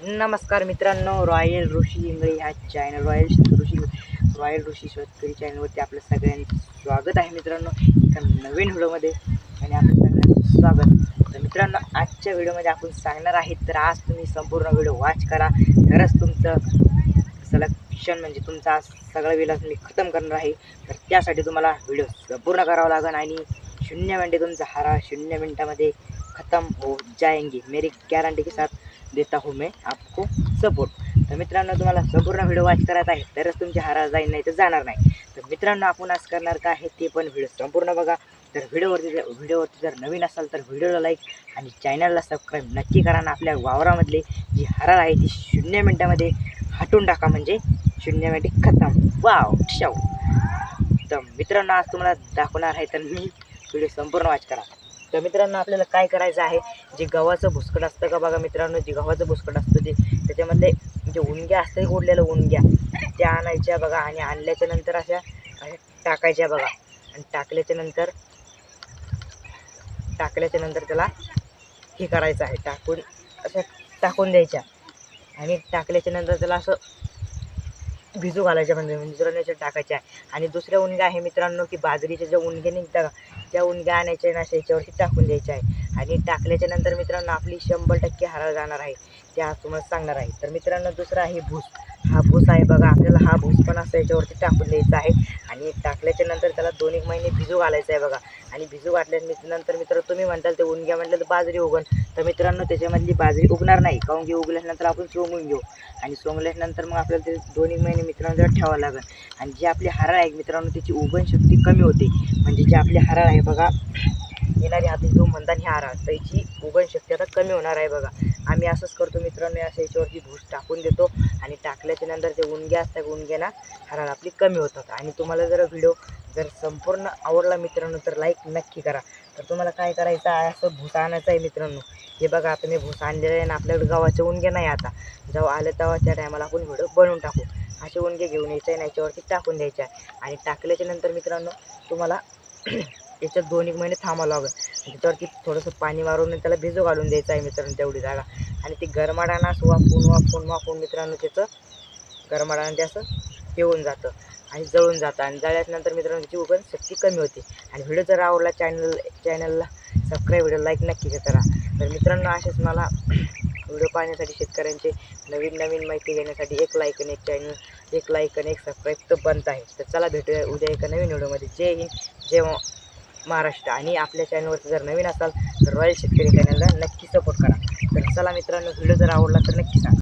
नमस्कार मित्रांनो रॉयल ऋषी इंगळे ह्या channel Royal Rishi Royal Rishi शेतकरी चॅनलवरती आपलं सगळ्यांचं स्वागत आहे मित्रांनो. एका नवीन व्हिडिओमध्ये आणि आपलं सगळ्यांचं स्वागत. तर मित्रांनो आजच्या व्हिडिओमध्ये आपण सांगणार आहेत तर आज तुम्ही संपूर्ण व्हिडिओ वॉच करा. तरच तुमचं सलेक्शन म्हणजे तुमचा आज सगळा विलास मी खतम करणार आहे. तर त्यासाठी तुम्हाला व्हिडिओ संपूर्ण करावा लागेल आणि शून्य मिनटे तुमचा हारा शून्य मिनटामध्ये खतम हो जाएंगे मेरी गॅरंटी के साथ देता हूँ मैं आपको सपोर्ट तर मित्रांनो तुम्हाला संपूर्ण व्हिडिओ वॉच करायचा आहे तरच तुमची हारा जाईल नाही तर जाणार नाही. तर मित्रांनो आपण आज करणार काय आहे ते पण व्हिडिओ संपूर्ण बघा. तर व्हिडिओवरती जर व्हिडिओवरती जर नवीन असाल तर व्हिडिओला लाईक आणि चॅनलला सबस्क्राईब नक्की करा ना आपल्या वावरामधली. जी हराळ आहे ती शून्य मिनटामध्ये हटून टाका म्हणजे शून्य मिनिटे खतम. वाव शाऊ तर मित्रांनो आज तुम्हाला दाखवणार आहे तर मी व्हिडिओ संपूर्ण वॉच करा. तर मित्रांनो आपल्याला काय करायचं आहे? जे गव्हाचं भुसकट असतं का बघा मित्रांनो जे गव्हाचं भुसकट असतं ते त्याच्यामधले जे उंग्या असतं गोडलेलं उणग्या त्या आणायच्या बघा आणि आणल्याच्या नंतर अशा अशा टाकायच्या बघा. आणि टाकल्याच्या नंतर टाकल्याच्या नंतर त्याला हे करायचं आहे. टाकून असं टाकून द्यायच्या. आणि टाकल्याच्या नंतर त्याला असं भिजू घालायच्या म्हणजे मित्रांनो याच्यात टाकायच्या आहे. आणि दुसऱ्या उनग्या आहे मित्रांनो की बाजरीच्या ज्या उनगे निघतात का त्या उनग्या आणायच्या ना याच्यावरती टाकून द्यायच्या आहे. आणि टाकल्याच्या नंतर मित्रांनो आपली शंभर टक्के हरा जाणार आहे. ते आज तुम्हाला सांगणार आहे. तर मित्रांनो दुसरा आहे भूस. हा भूस आहे बघा आपल्याला हा भूस पण असं याच्यावरती टाकून द्यायचा आहे. आणि टाकल्याच्या नंतर त्याला दोन एक महिने भिजू घालायचं आहे बघा. आणि भिजू घातल्या नंतर मित्र तुम्ही म्हणताल ते उणग्या म्हटलं तर बाजरी उगण तर मित्रांनो त्याच्यामधली बाजरी उगणार नाही. काहून की उगल्यानंतर आपण सोंगून घेऊ. आणि सोंगल्यानंतर मग आपल्याला ते दोन एक महिने मित्रांनो ठेवावं लागेल आणि जी आपली हराळ आहे मित्रांनो त्याची उगण शक्ती कमी होते. म्हणजे जी आपली हराळ आहे बघा येणारी हाती जो म्हणतात ही हराळ त्याची उगण शक्ती आता कमी होणार आहे बघा. आम्ही असंच करतो मित्रांनो असं याच्यावरती भूस टाकून देतो. आणि टाकल्याच्या नंतर ते उणग्या असतात उणग्याना हराळ आपली कमी होतात. आणि तुम्हाला जर व्हिडिओ जर संपूर्ण आवडला मित्रांनो तर लाईक नक्की करा. तर तुम्हाला काय करायचं आहे? असं भुसा आणायचं आहे मित्रांनो. हे बघा आता मी भुसा आणलेलं आहे आणि आपल्याकडे गावाचे उणगे नाही आता. जेव्हा आलं तेव्हा त्या टायमाला आपण व्हिडिओ बनवून टाकू. असे उणगे घेऊन यायचे आणि याच्यावरती टाकून द्यायचे. आहे आणि टाकल्याच्या नंतर मित्रांनो तुम्हाला याच्यात दोन एक महिने थांबावं लागेल. त्याच्यावरती थोडंसं पाणी मारून त्याला भिजू घालून द्यायचं आहे मित्रांनो तेवढी जागा. आणि ती गरमाडाना वाफून वाफून वाफून मित्रांनो त्याचं गरमाडानं ते असं येऊन जातं. आणि जळून जातं. आणि जळल्यानंतर मित्रांनो त्याची उगण शक्ती कमी होते. आणि व्हिडिओ जर आवडला चॅनल चॅनलला सबस्क्राईब व्हिडिओ लाईक नक्की करा. तर मित्रांनो असेच मला व्हिडिओ पाहण्यासाठी शेतकऱ्यांचे नवीन नवीन माहिती घेण्यासाठी एक लाईक आणि एक चॅनल एक लाईक आणि एक सबस्क्राईब तर बनत आहे. तर चला भेटूया उद्या एका नवीन व्हिडिओमध्ये जय हिंद जय महाराष्ट्र. आणि आपल्या चॅनलवरती जर नवीन असाल तर रॉयल शेतकरी चॅनलला नक्की सपोर्ट करा. तर चला मित्रांनो व्हिडिओ जर आवडला तर नक्की सांगा.